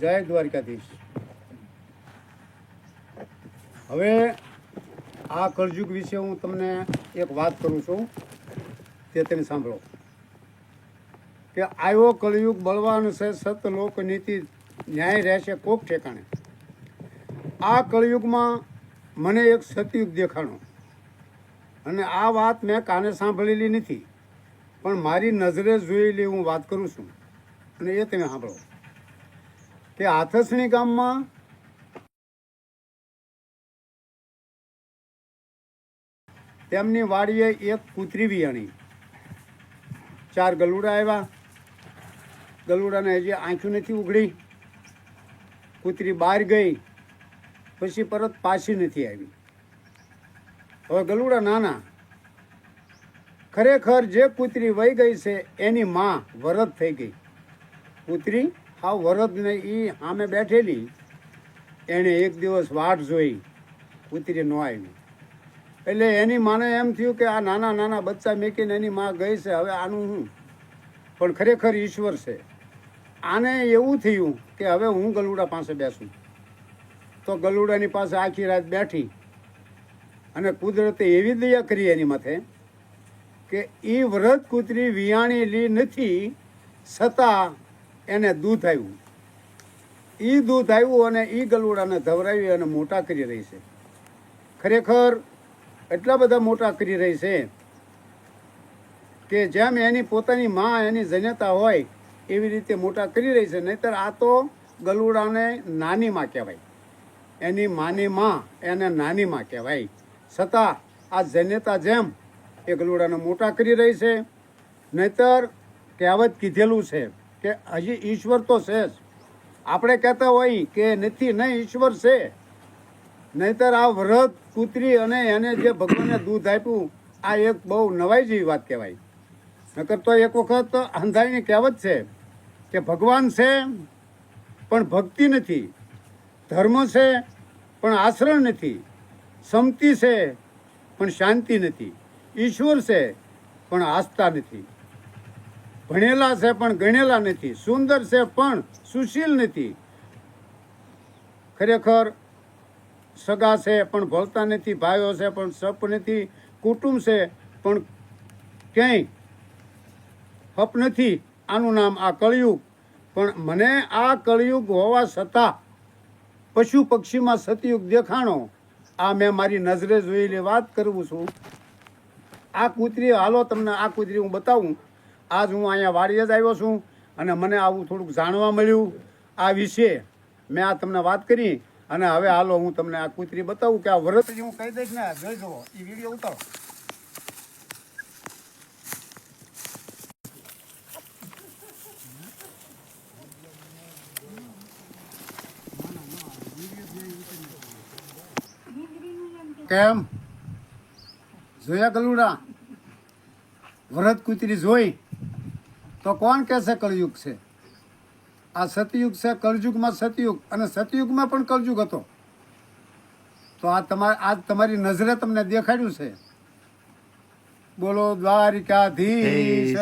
જય દ્વારકાધીશ. હવે આ કળજુગ વિશે હું તમને એક વાત કરું છું. તે તમે સાંભળો. કે આવ્યો કળયુગ બળવાન છે, સત લોક નીતિ ન્યાય રહેશે કોક ઠેકાણે. આ કળયુગમાં મને એક સતયુગ દેખાણો. અને આ વાત મેં કાને સાંભળેલી નથી. પણ મારી નજરે જોયેલી હું વાત કરું છું. અને એ તમે સાંભળો. કે આથસણી ગામમાં તેમની વાડીએ એક કૂતરી વિયાણી. ચાર ગલુડા આવ્યા. ગલુડાને હજી આંખું નથી ઉઘડી. કૂતરી બહાર ગઈ. પછી પરત પાછી નથી આવી. હવે ગલુડા નાના. ખરેખર જે કૂતરી વહી ગઈ છે, એની માં વરદ થઈ ગઈ. કૂતરી હા વરદને એ સામે બેઠેલી, એણે એક દિવસ વાટ જોઈ કૂતરી ન આવી એટલે એની માને એમ થયું કે આ નાના નાના બચ્ચા મેકીને એની માં ગઈ છે, હવે આનું શું પણ ખરેખર ઈશ્વર છે. આને એવું થયું કે હવે હું ગલુડા પાસે બેસું. તો ગલુડાની પાસે આખી રાત બેઠી. અને કુદરતે એવી દયા કરી એની માથે કે એ વ્રત કૂતરી વિયાણેલી નથી, છતાં એને દૂધ આવ્યું એ દૂધ આવ્યું અને એ ગલુડાને ધવરાવી અને મોટા કરી રહી છે. ખરેખર એટલા બધા મોટા કરી રહી છે કે જેમ એની પોતાની માં એની જન્યતા હોય એવી રીતે મોટા કરી રહી છે, નહીતર આ તો ગલુડાને નાની માં કહેવાય. એની માની માં એને નાની માં કહેવાય. છતાં આ જન્યતા જેમ એ ગલુડાને મોટા કરી રહી છે, નહીતર કહેવત કીધેલું છે કે હજી ઈશ્વર તો છે જ. આપણે કહેતા હોય કે નથી, નહીં, ઈશ્વર છે. નહીતર આ વ્રત કૂતરી અને એને જે ભગવાને દૂધ આપ્યું, આ એક બહુ નવાઈ જેવી વાત કહેવાય. નકર તો એક વખત અંધારીની કહેવત છે કે ભગવાન છે, પણ ભક્તિ નથી. ધર્મ છે, પણ આચરણ નથી. સમતિ છે, પણ શાંતિ નથી. ઈશ્વર છે, પણ આસ્થા નથી. ભણેલા છે પણ ગણેલા નથી, સુંદર છે પણ સુશીલ નથી. ખરેખર સગા છે પણ ભળતા નથી, ભાઈઓ છે પણ સપ નથી, કુટુંબ છે પણ ક્યાંય હપ નથી, આનું નામ આ કળિયુગ. પણ મને આ કળિયુગ હોવા છતાં પશુ પક્ષીમાં સતયુગ દેખાણો, આ મેં મારી નજરે જોયેલી વાત કરું છું. આ કૂતરી હાલો તમને આ કૂતરી હું બતાવું. આજ હું અહીંયા વાડીએ જ આવ્યો છું અને મને આવું થોડુંક જાણવા મળ્યું આ વિશે મેં આ તમને વાત કરી અને હવે હાલો હું તમને આ કૂતરી બતાવું કે આ વ્રત જે હું કહી દઈશ ને, જોઈ જુઓ એ વીડિયો ઉતારો. કેમ? જોયા ગલુડા? વ્રત કૂતરી જોઈ? તો કોણ કહેશે કળયુગ છે? આ સતયુગ છે કળયુગમાં સતયુગ અને સતયુગમાં પણ કળયુગ હતો. તો આ તમારે આ તમારી નજરે તમને દેખાડ્યું છે. બોલો દ્વારિકાધીશ.